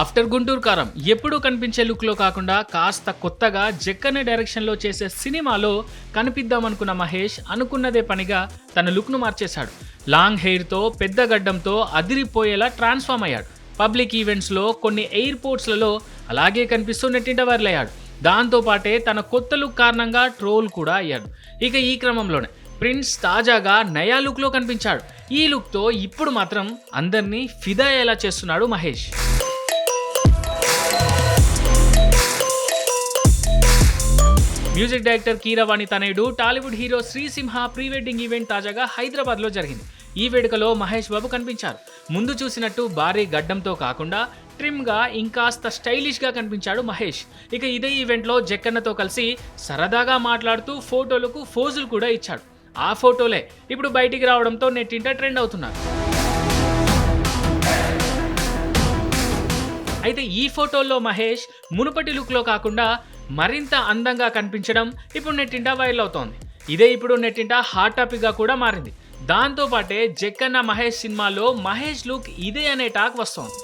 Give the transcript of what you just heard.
After Guntur కారం ఎప్పుడూ కనిపించే లుక్లో కాకుండా కాస్త కొత్తగా జక్కన్న డైరెక్షన్లో చేసే సినిమాలో కనిపిద్దామనుకున్న మహేష్ అనుకున్నదే పనిగా తన లుక్ను మార్చేశాడు. లాంగ్ హెయిర్తో పెద్ద గడ్డంతో అదిరిపోయేలా ట్రాన్స్ఫార్మ్ అయ్యాడు. పబ్లిక్ ఈవెంట్స్లో కొన్ని ఎయిర్పోర్ట్స్లలో అలాగే కనిపిస్తూ నెట్టింట అయ్యాడు. దాంతో పాటే తన కొత్త లుక్ కారణంగా ట్రోల్ కూడా అయ్యాడు. ఇక ఈ క్రమంలోనే ప్రిన్స్ తాజాగా నయా లుక్లో కనిపించాడు. ఈ లుక్తో ఇప్పుడు మాత్రం అందరినీ ఫిదా అయ్యేలా చేస్తున్నాడు మహేష్. మ్యూజిక్ డైరెక్టర్ కీరవాణి తనయుడు Tollywood hero Srisimha pre wedding event తాజాగా హైదరాబాద్లో జరిగింది. ఈ వేడుకలో మహేష్ బాబు కనిపించారు. ముందు చూసినట్టు భారీ గడ్డంతో కాకుండా ట్రిమ్గా ఇంకాస్త స్టైలిష్గా కనిపించాడు మహేష్. ఇక ఇదే ఈవెంట్లో జక్కన్నతో కలిసి సరదాగా మాట్లాడుతూ ఫోటోలకు ఫోజులు కూడా ఇచ్చాడు. ఆ ఫోటోలే ఇప్పుడు బయటికి రావడంతో నెట్టింట ట్రెండ్ అవుతున్నారు. అయితే ఈ ఫోటోల్లో మహేష్ మునుపటి లుక్లో కాకుండా మరింత అందంగా కనిపించడం ఇప్పుడు నెట్టింట వైరల్ అవుతోంది. ఇదే ఇప్పుడు నెట్టింట హాట్ టాపిక్గా కూడా మారింది. దాంతో పాటే జక్కన్న మహేష్ సినిమాలో మహేష్ లుక్ ఇదే అనే టాక్ వస్తోంది.